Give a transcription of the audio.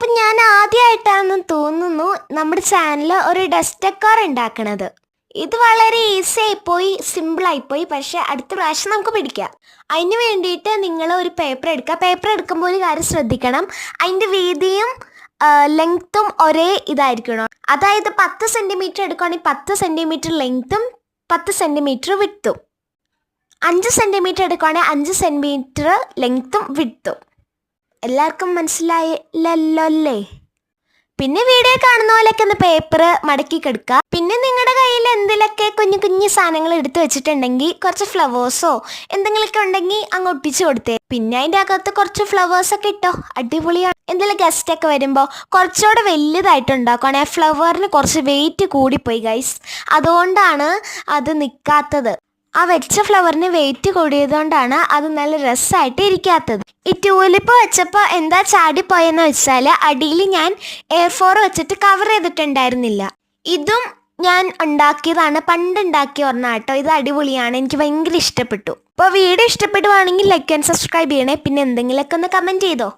അപ്പം ഞാൻ ആദ്യമായിട്ടാണെന്ന് തോന്നുന്നു നമ്മുടെ ചാനൽ ഒരു ഡസ്റ്റക്കാർ ഉണ്ടാക്കണത്. ഇത് വളരെ ഈസി ആയിപ്പോയി സിമ്പിൾ ആയിപ്പോയി. പക്ഷെ അടുത്ത പ്രാവശ്യം നമുക്ക് പിടിക്കാം. അതിന് വേണ്ടിയിട്ട് നിങ്ങൾ ഒരു പേപ്പർ എടുക്കുക. പേപ്പർ എടുക്കുമ്പോൾ ഒരു കാര്യം ശ്രദ്ധിക്കണം. അതിന്റെ വീതിയും ലെങ്ത്തും ഒരേ ഇതായിരിക്കണം. അതായത് പത്ത് സെന്റിമീറ്റർ എടുക്കുകയാണെങ്കിൽ പത്ത് സെന്റിമീറ്റർ ലെങ്ത്തും പത്ത് സെന്റിമീറ്റർ വിട്ടും അഞ്ച് സെന്റിമീറ്റർ എടുക്കുകയാണെങ്കിൽ അഞ്ച് സെന്റിമീറ്റർ ലെങ്ത്തും വിട്ടും എല്ലാവർക്കും മനസ്സിലായില്ലല്ലോ അല്ലേ പിന്നെ വീഡിയോ കാണുന്ന പോലെയൊക്കെ ഒന്ന് പേപ്പർ മടക്കി കെടുക്കുക പിന്നെ നിങ്ങളുടെ കയ്യിൽ എന്തെങ്കിലുമൊക്കെ കുഞ്ഞു കുഞ്ഞു സാധനങ്ങൾ എടുത്തു വെച്ചിട്ടുണ്ടെങ്കിൽ കുറച്ച് ഫ്ലവേഴ്സോ എന്തെങ്കിലുമൊക്കെ ഉണ്ടെങ്കിൽ അങ്ങ് ഒട്ടിച്ചു കൊടുത്തേ. പിന്നെ അതിന്റെ അകത്ത് കുറച്ച് ഫ്ലവേഴ്സ് ഒക്കെ ഇട്ടോ. അടിപൊളിയാണ്. എന്തെങ്കിലും ഗസ്റ്റ് ഒക്കെ വരുമ്പോൾ കുറച്ചുകൂടെ വലുതായിട്ട് ഉണ്ടാക്കുകയാണെങ്കിൽ ഫ്ലവറിന് കുറച്ച് വെയിറ്റ് കൂടിപ്പോയി ഗൈസ് അതുകൊണ്ടാണ് അത് നിൽക്കാത്തത് ആ വെച്ച ഫ്ലവറിന് വെയിറ്റ് കൂടിയതുകൊണ്ടാണ് അത് നല്ല രസമായിട്ട് ഇരിക്കാത്തത്. ഈ ട്യൂലിപ്പ് വെച്ചപ്പോൾ എന്താ ചാടിപ്പോയെന്ന് വെച്ചാൽ അടിയിൽ ഞാൻ എയർ ഫോർ വെച്ചിട്ട് കവർ ചെയ്തിട്ടുണ്ടായിരുന്നില്ല. ഇതും ഞാൻ ഉണ്ടാക്കിയതാണ് പണ്ട് ഉണ്ടാക്കിയ കേട്ടോ ഇത് അടിപൊളിയാണ് എനിക്ക് ഭയങ്കര ഇഷ്ടപ്പെട്ടു. അപ്പോൾ വീഡിയോ ഇഷ്ടപ്പെടുവാണെങ്കിൽ ലൈക്ക് ആൻഡ് സബ്സ്ക്രൈബ് ചെയ്യണേ. പിന്നെ എന്തെങ്കിലുമൊക്കെ ഒന്ന് കമന്റ് ചെയ്തോ?